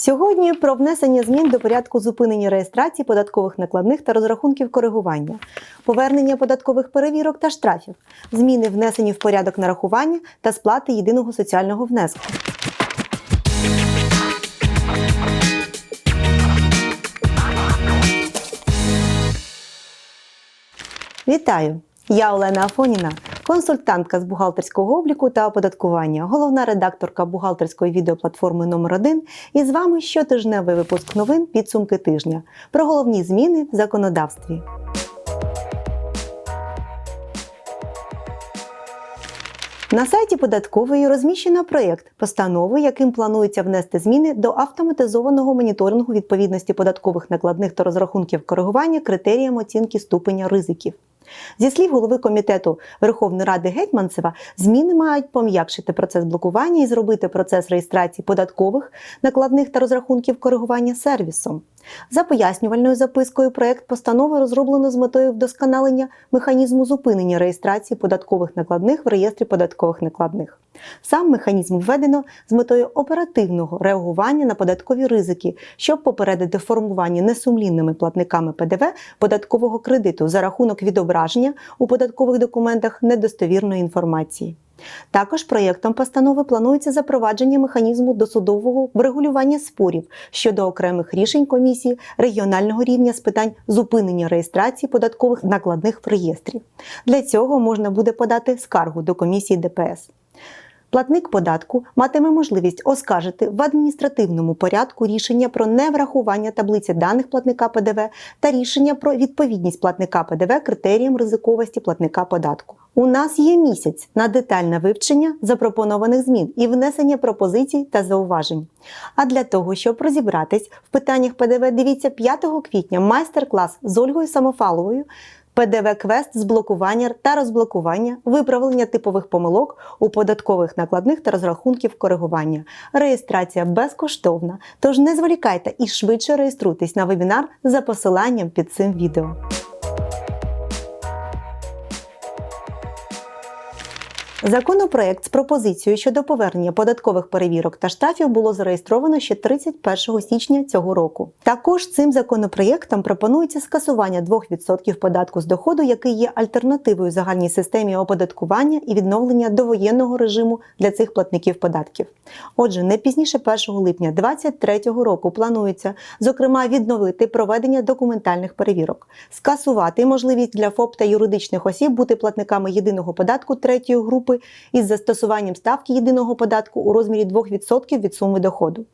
Сьогодні про внесення змін до порядку зупинення реєстрації податкових накладних та розрахунків коригування, повернення податкових перевірок та штрафів, зміни внесені в порядок нарахування та сплати єдиного соціального внеску. Вітаю! Я Олена Афоніна, консультантка з бухгалтерського обліку та оподаткування, головна редакторка бухгалтерської відеоплатформи номер 1 І з вами щотижневий випуск новин підсумки тижня про головні зміни в законодавстві. На сайті податкової розміщено проєкт постанови, яким планується внести зміни до автоматизованого моніторингу відповідності податкових накладних та розрахунків коригування критеріям оцінки ступеня ризиків. Зі слів голови комітету Верховної Ради Гетьманцева, зміни мають пом'якшити процес блокування і зробити процес реєстрації податкових накладних та розрахунків коригування сервісом. За пояснювальною запискою проект постанови розроблено з метою вдосконалення механізму зупинення реєстрації податкових накладних в реєстрі податкових накладних. Сам механізм введено з метою оперативного реагування на податкові ризики, щоб попередити формування несумлінними платниками ПДВ податкового кредиту за рахунок відображення у податкових документах недостовірної інформації. Також проєктом постанови планується запровадження механізму досудового врегулювання спорів щодо окремих рішень комісії регіонального рівня з питань зупинення реєстрації податкових накладних в реєстрі. Для цього можна буде подати скаргу до комісії ДПС. Платник податку матиме можливість оскаржити в адміністративному порядку рішення про неврахування таблиці даних платника ПДВ та рішення про відповідність платника ПДВ критеріям ризиковості платника податку. У нас є місяць на детальне вивчення запропонованих змін і внесення пропозицій та зауважень. А для того, щоб розібратись в питаннях ПДВ, дивіться 5 квітня майстер-клас з Ольгою Самофаловою ПДВ-квест з блокування та розблокування, виправлення типових помилок у податкових накладних та розрахунків коригування. Реєстрація безкоштовна, тож не зволікайте і швидше реєструйтесь на вебінар за посиланням під цим відео. Законопроект з пропозицією щодо повернення податкових перевірок та штрафів було зареєстровано ще 31 січня цього року. Також цим законопроєктом пропонується скасування 2% податку з доходу, який є альтернативою загальній системі оподаткування і відновлення довоєнного режиму для цих платників податків. Отже, не пізніше 1 липня 2023 року планується, зокрема, відновити проведення документальних перевірок, скасувати можливість для ФОП та юридичних осіб бути платниками єдиного податку третьої групи із застосуванням ставки єдиного податку у розмірі 2% від суми доходу.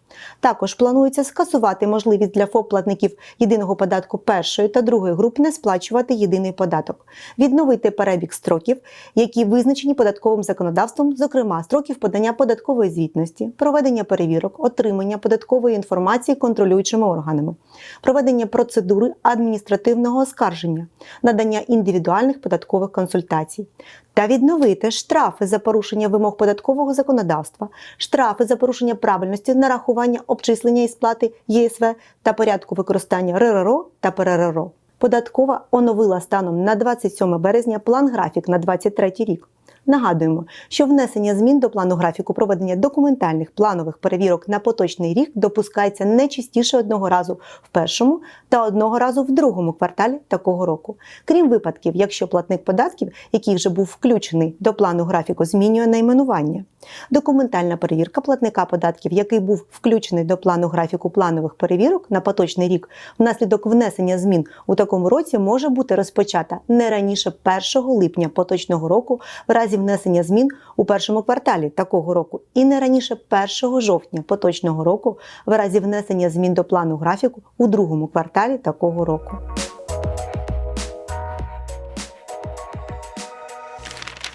Також планується скасувати можливість для ФОП-платників єдиного податку першої та другої груп не сплачувати єдиний податок, відновити перебіг строків, які визначені податковим законодавством, зокрема строків подання податкової звітності, проведення перевірок, отримання податкової інформації контролюючими органами, проведення процедури адміністративного оскарження, надання індивідуальних податкових консультацій. Та відновити штрафи за порушення вимог податкового законодавства, штрафи за порушення правильності нарахування обчислення і сплати ЄСВ та порядку використання РРО та ПРРО. Податкова оновила станом на 27 березня план графік на 2023 рік. Нагадуємо, що внесення змін до плану графіку проведення документальних планових перевірок на поточний рік допускається не частіше одного разу в першому та одного разу в другому кварталі такого року, крім випадків, якщо платник податків, який вже був включений до плану графіку, змінює найменування. Документальна перевірка платника податків, який був включений до плану графіку планових перевірок на поточний рік, внаслідок внесення змін у такому році може бути розпочата не раніше 1 липня поточного року в разі внесення змін у першому кварталі такого року і не раніше 1 жовтня поточного року в разі внесення змін до плану графіку у другому кварталі такого року.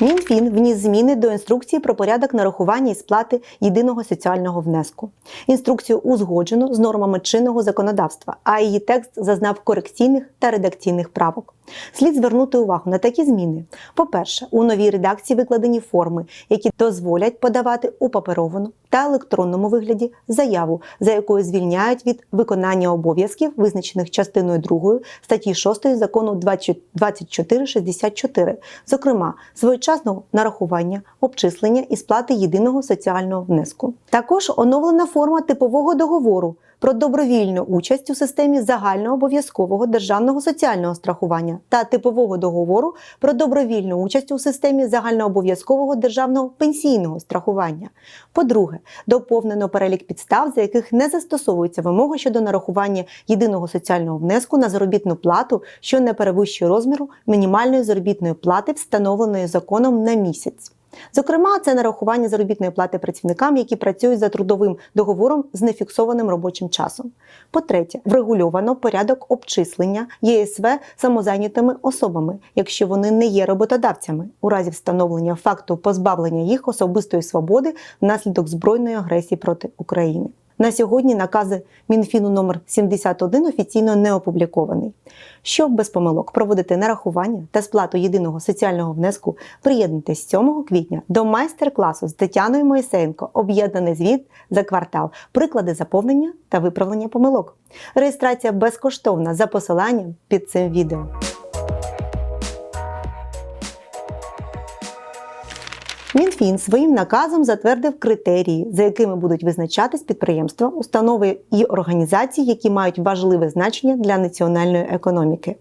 Мінфін вніс зміни до інструкції про порядок нарахування і сплати єдиного соціального внеску. Інструкцію узгоджено з нормами чинного законодавства, а її текст зазнав корекційних та редакційних правок. Слід звернути увагу на такі зміни. По-перше, у новій редакції викладені форми, які дозволять подавати у паперовану та електронному вигляді заяву, за якою звільняють від виконання обов'язків, визначених частиною 2 статті 6 закону 2464, зокрема своєчасного нарахування, обчислення і сплати єдиного соціального внеску. Також оновлена форма типового договору про добровільну участь у системі загальнообов'язкового державного соціального страхування та типового договору про добровільну участь у системі загальнообов'язкового державного пенсійного страхування. По-друге, доповнено перелік підстав, за яких не застосовується вимога щодо нарахування єдиного соціального внеску на заробітну плату, що не перевищує розміру мінімальної заробітної плати, встановленої законом на місяць. Зокрема, це нарахування заробітної плати працівникам, які працюють за трудовим договором з нефіксованим робочим часом. По-третє, врегульовано порядок обчислення ЄСВ самозайнятими особами, якщо вони не є роботодавцями, у разі встановлення факту позбавлення їх особистої свободи внаслідок збройної агресії проти України. На сьогодні накази Мінфіну номер 71 офіційно не опублікований. Щоб без помилок проводити нарахування та сплату єдиного соціального внеску, приєднуйтесь 7 квітня до майстер-класу з Тетяною Моїсеєнко Об'єднаний звіт за квартал, приклади заповнення та виправлення помилок. Реєстрація безкоштовна за посиланням під цим відео. Мінфін своїм наказом затвердив критерії, за якими будуть визначатись підприємства, установи і організації, які мають важливе значення для національної економіки.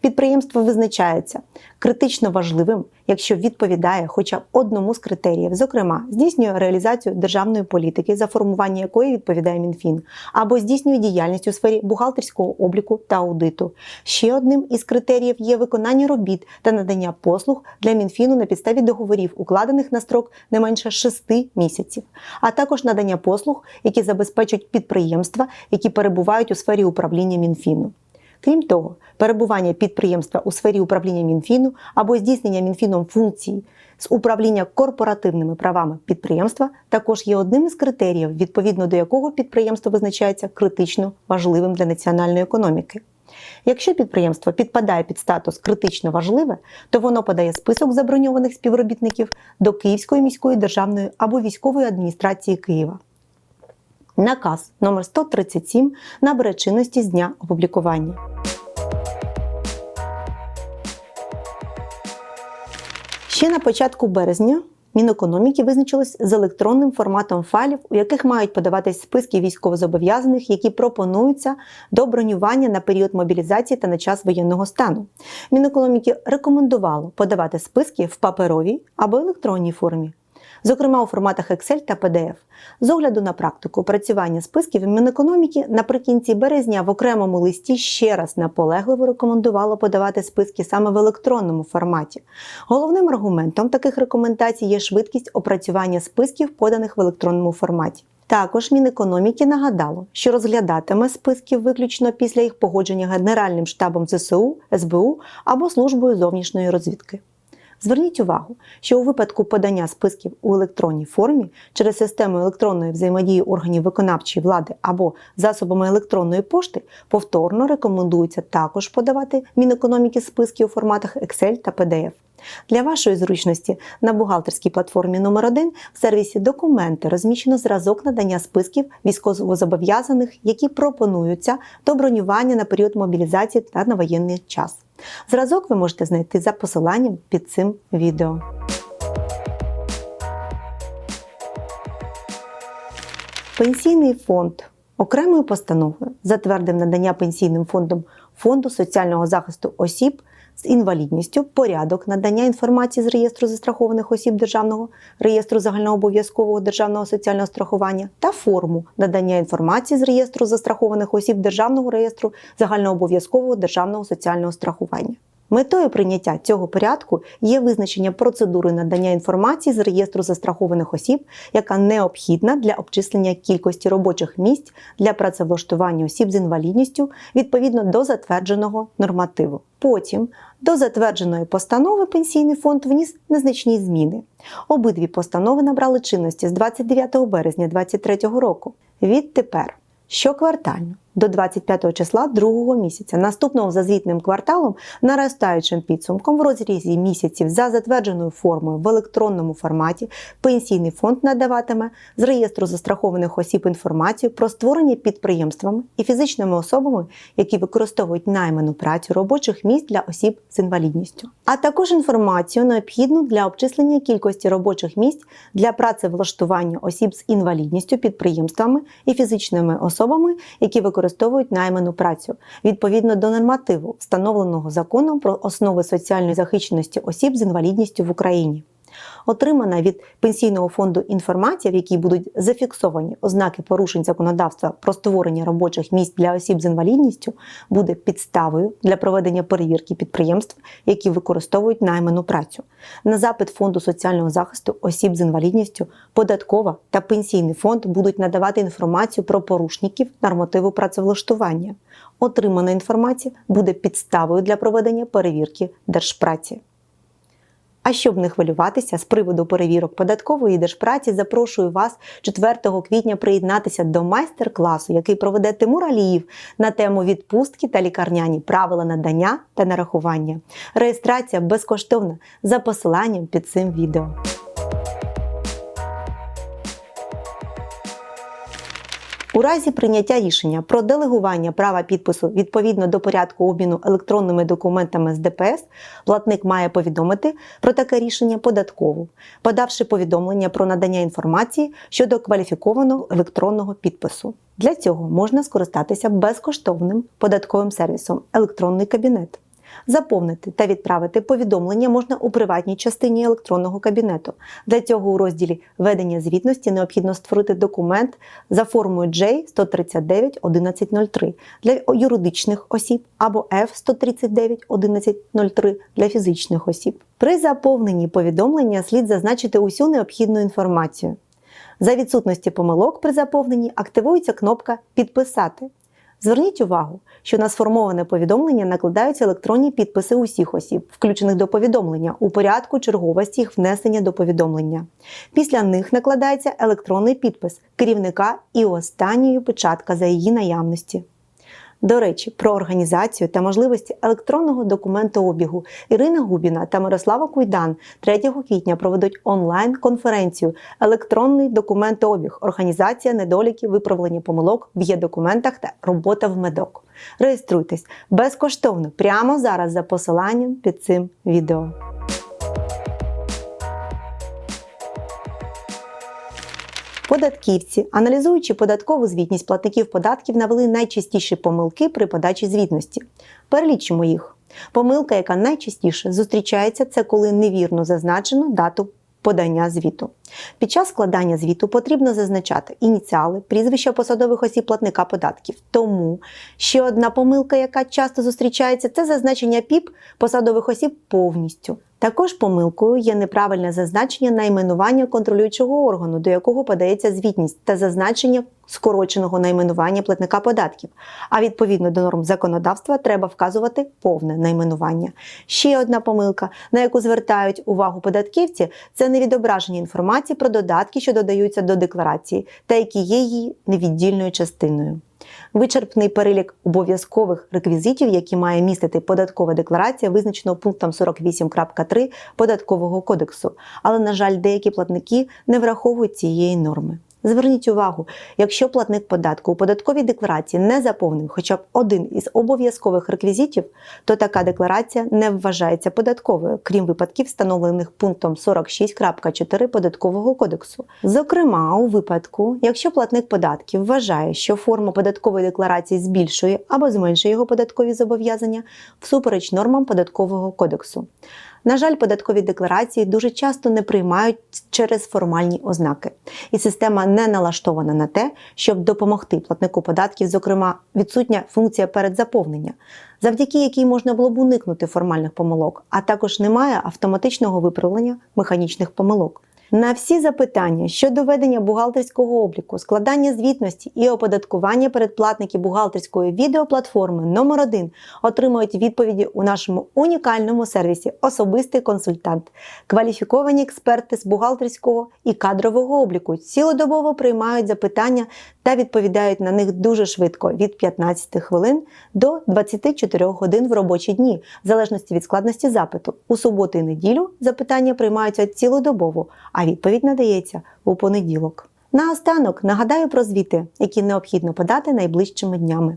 Підприємство визначається критично важливим, якщо відповідає хоча б одному з критеріїв, зокрема, здійснює реалізацію державної політики, за формування якої відповідає МінФін, або здійснює діяльність у сфері бухгалтерського обліку та аудиту. Ще одним із критеріїв є виконання робіт та надання послуг для Мінфіну на підставі договорів, укладених на строк не менше 6 місяців, а також надання послуг, які забезпечують підприємства, які перебувають у сфері управління Мінфіну. Крім того, перебування підприємства у сфері управління Мінфіну або здійснення Мінфіном функцій з управління корпоративними правами підприємства також є одним із критеріїв, відповідно до якого підприємство визначається критично важливим для національної економіки. Якщо підприємство підпадає під статус критично важливе, то воно подає список заброньованих співробітників до Київської міської державної або військової адміністрації Києва. Наказ номер 137 набере чинності з дня опублікування. Ще на початку березня Мінекономіки визначилось з електронним форматом файлів, у яких мають подаватись списки військовозобов'язаних, які пропонуються до бронювання на період мобілізації та на час воєнного стану. Мінекономіки рекомендувало подавати списки в паперовій або електронній формі зокрема у форматах Excel та PDF. З огляду на практику опрацювання списків Мінекономіки наприкінці березня в окремому листі ще раз наполегливо рекомендувало подавати списки саме в електронному форматі. Головним аргументом таких рекомендацій є швидкість опрацювання списків, поданих в електронному форматі. Також Мінекономіки нагадало, що розглядатиме списки виключно після їх погодження Генеральним штабом ЗСУ, СБУ або службою зовнішньої розвідки. Зверніть увагу, що у випадку подання списків у електронній формі через систему електронної взаємодії органів виконавчої влади або засобами електронної пошти повторно рекомендується також подавати Мінекономіки списки у форматах Excel та PDF. Для вашої зручності на бухгалтерській платформі номер 1 в сервісі Документи розміщено зразок надання списків військовозобов'язаних, які пропонуються до бронювання на період мобілізації та на воєнний час. Зразок ви можете знайти за посиланням під цим відео. Пенсійний фонд окремою постановою затвердив надання пенсійним фондом Фонду соціального захисту осіб з інвалідністю порядок надання інформації з реєстру застрахованих осіб державного реєстру загальнообов'язкового державного соціального страхування та форму надання інформації з реєстру застрахованих осіб державного реєстру загальнообов'язкового державного соціального страхування. Метою прийняття цього порядку є визначення процедури надання інформації з реєстру застрахованих осіб, яка необхідна для обчислення кількості робочих місць для працевлаштування осіб з інвалідністю відповідно до затвердженого нормативу. Потім до затвердженої постанови пенсійний фонд вніс незначні зміни. Обидві постанови набрали чинності з 29 березня 2023 року. Відтепер щоквартально до 25 числа другого місяця, наступного за звітним кварталом, наростаючим підсумком в розрізі місяців за затвердженою формою в електронному форматі, пенсійний фонд надаватиме з реєстру застрахованих осіб інформацію про створення підприємствами і фізичними особами, які використовують найману працю робочих місць для осіб з інвалідністю, а також інформацію необхідну для обчислення кількості робочих місць для працевлаштування осіб з інвалідністю підприємствами і фізичними особами, які використовують найману працю відповідно до нормативу, встановленого законом про основи соціальної захищеності осіб з інвалідністю в Україні. Отримана від пенсійного фонду інформація, в якій будуть зафіксовані ознаки порушень законодавства про створення робочих місць для осіб з інвалідністю, буде підставою для проведення перевірки підприємств, які використовують найману працю. На запит фонду соціального захисту осіб з інвалідністю, податкова та пенсійний фонд будуть надавати інформацію про порушників нормативу працевлаштування. Отримана інформація буде підставою для проведення перевірки держпраці. А щоб не хвилюватися з приводу перевірок податкової держпраці, запрошую вас 4 квітня приєднатися до майстер-класу, який проведе Тимур Аліїв на тему відпустки та лікарняні правила надання та нарахування. Реєстрація безкоштовна за посиланням під цим відео. У разі прийняття рішення про делегування права підпису відповідно до порядку обміну електронними документами з ДПС, платник має повідомити про таке рішення податкову, подавши повідомлення про надання інформації щодо кваліфікованого електронного підпису. Для цього можна скористатися безкоштовним податковим сервісом Електронний кабінет. Заповнити та відправити повідомлення можна у приватній частині електронного кабінету. Для цього у розділі Ведення звітності необхідно створити документ за формою J139.1103 для юридичних осіб або F139.1103 для фізичних осіб. При заповненні повідомлення слід зазначити усю необхідну інформацію. За відсутності помилок при заповненні активується кнопка Підписати. Зверніть увагу, що на сформоване повідомлення накладаються електронні підписи усіх осіб, включених до повідомлення, у порядку черговості їх внесення до повідомлення. Після них накладається електронний підпис керівника і останньої печатка за її наявності. До речі, про організацію та можливості електронного документообігу Ірина Губіна та Мирослава Куйдан 3 квітня проведуть онлайн-конференцію Електронний документообіг, організація недоліків, виправлення помилок в є-документах та робота в медок. Реєструйтесь безкоштовно прямо зараз за посиланням під цим відео. Податківці, аналізуючи податкову звітність платників податків, навели найчастіші помилки при подачі звітності. Перелічимо їх. Помилка, яка найчастіше зустрічається, це коли невірно зазначено дату подання звіту. Під час складання звіту потрібно зазначати ініціали, прізвища посадових осіб платника податків. Тому ще одна помилка, яка часто зустрічається, це зазначення ПІП посадових осіб повністю. Також помилкою є неправильне зазначення найменування контролюючого органу, до якого подається звітність, та зазначення скороченого найменування платника податків. А відповідно до норм законодавства треба вказувати повне найменування. Ще одна помилка, на яку звертають увагу податківці, це невідображення інформації про додатки, що додаються до декларації, та які є її невіддільною частиною. Вичерпний перелік обов'язкових реквізитів, які має містити податкова декларація, визначено пунктом 48.3 податкового кодексу. Але, на жаль, деякі платники не враховують цієї норми. Зверніть увагу, якщо платник податку у податковій декларації не заповнив хоча б один із обов'язкових реквізитів, то така декларація не вважається податковою, крім випадків, встановлених пунктом 46.4 податкового кодексу. Зокрема, у випадку, якщо платник податків вважає, що форма податкової декларації збільшує або зменшує його податкові зобов'язання всупереч нормам податкового кодексу. На жаль, податкові декларації дуже часто не приймають через формальні ознаки, і система не налаштована на те, щоб допомогти платнику податків, зокрема, відсутня функція передзаповнення, завдяки якій можна було б уникнути формальних помилок, а також немає автоматичного виправлення механічних помилок. На всі запитання щодо ведення бухгалтерського обліку, складання звітності і оподаткування передплатники бухгалтерської відеоплатформи номер 1 отримують відповіді у нашому унікальному сервісі Особистий консультант. Кваліфіковані експерти з бухгалтерського і кадрового обліку цілодобово приймають запитання та відповідають на них дуже швидко від 15 хвилин до 24 годин в робочі дні, в залежності від складності запиту. У суботу і неділю запитання приймаються цілодобово, а відповідь надається у понеділок. Наостанок нагадаю про звіти, які необхідно подати найближчими днями.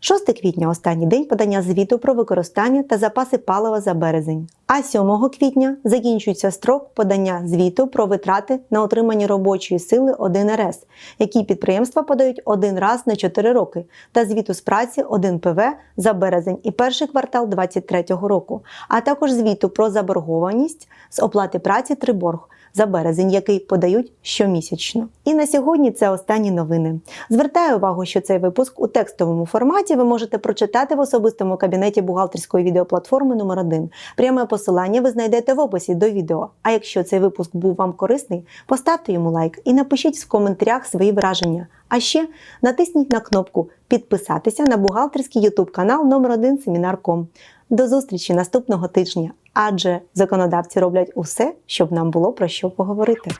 6 квітня останній день подання звіту про використання та запаси палива за березень. А 7 квітня закінчується строк подання звіту про витрати на отримання робочої сили 1 РС, які підприємства подають один раз на 4 роки, та звіту з праці 1 ПВ за березень і перший квартал 2023 року, а також звіту про заборгованість з оплати праці Триборг за березень, який подають щомісячно. І на сьогодні це останні новини. Звертаю увагу, що цей випуск у текстовому форматі ви можете прочитати в особистому кабінеті бухгалтерської відеоплатформи номер 1 Пряме посилання ви знайдете в описі до відео. А якщо цей випуск був вам корисний, поставте йому лайк і напишіть в коментарях свої враження. А ще натисніть на кнопку підписатися на бухгалтерський YouTube канал номер 1 Семінар.ком. До зустрічі наступного тижня, адже законодавці роблять усе, щоб нам було про що поговорити.